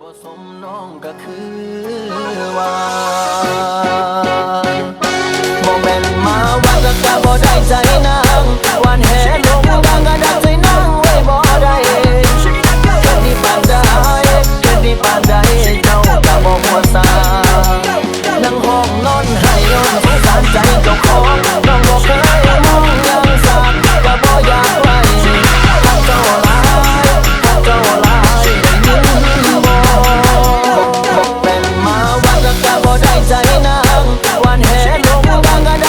บ่สมน้องก็คือว่าบ่แม่นมาว่าก็บ่ได้ใจ 완해. 너무 반가